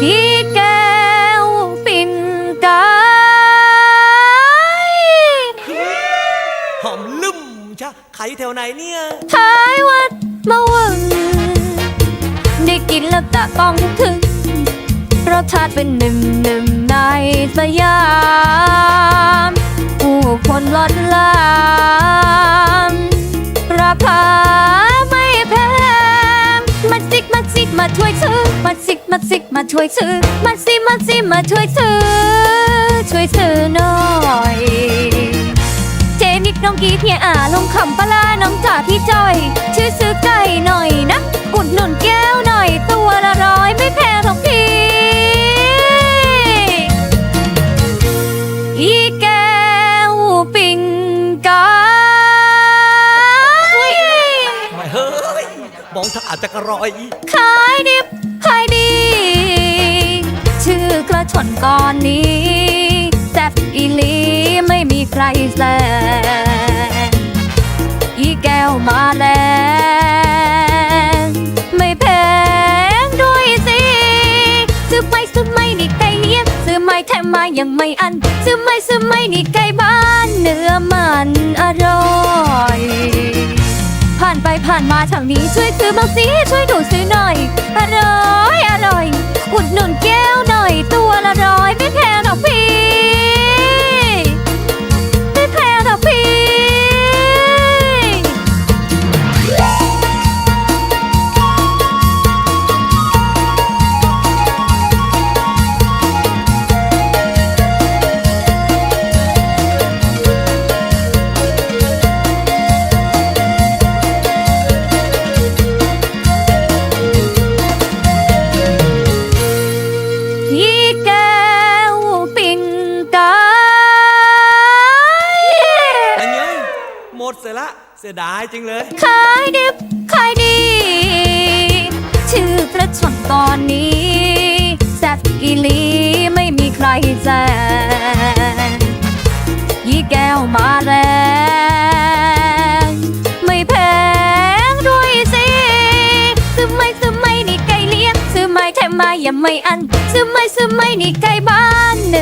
พี่ก้ปิ่นกาหอมลึมจ้ายข่แถวไหนเนี่ย ท้ายวัดมาวังได้กินแล้วตะกองถึง ชาติเป็นหนึ่งหนึ่งในสยามผู้คนล้นลามราคาไม่แพงมาจิกมาจิกมาช่วยซื้อมาจิกมาจิกมาช่วยซื้อมาซิมาซิมาช่วยซื้อช่วยซื้อหน่อยเจนิดน้องกีเพียอาลงคำปลาน้องจ่าพี่จ้อยชื่อซื้อ มองถ้าอาจจะกระรอย ขายดิบขายดี ชื่อกระชอนก่อนนี้แซ่บอีหลีไม่มีใครแซงอีแก้วมาแรงไม่แพงด้วยสิซื้อไปซื้อไม่นี่ไก่เลี้ยงซื้อไม่แถมมายังไม่อัน ซื้อไม่ซื้อไม่นี่ไก่บ้านเนื้อมันอร่อย ผ่านไปผ่านมาแถวนี้ช่วยซื้อบ้างสิช่วยดูซื้อหน่อยอร่อย เสร็จละเสียดายจริงเลย ขายดิบขายดี ชื่อกระชอนตอนนี้แซ่บอีหลีไม่มีใครแซงยี่แก้วมาแรงไม่แพงด้วยสิซื้อไม่ซื้อไม่นี่ไก่เลี้ยงซื้อไม่แถมมาอย่าไม่อันซื้อไม่ซื้อไม่นี่ไก่บ้านเนื้อ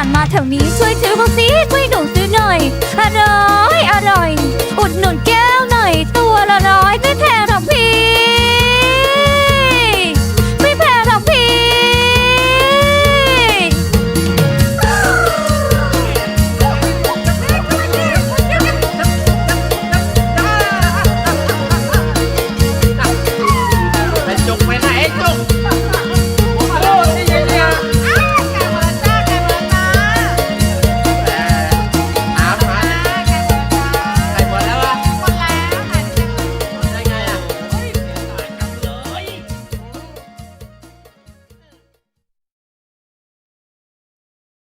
ผ่านมาแถวนี้ช่วยถือบ้างสิช่วยดู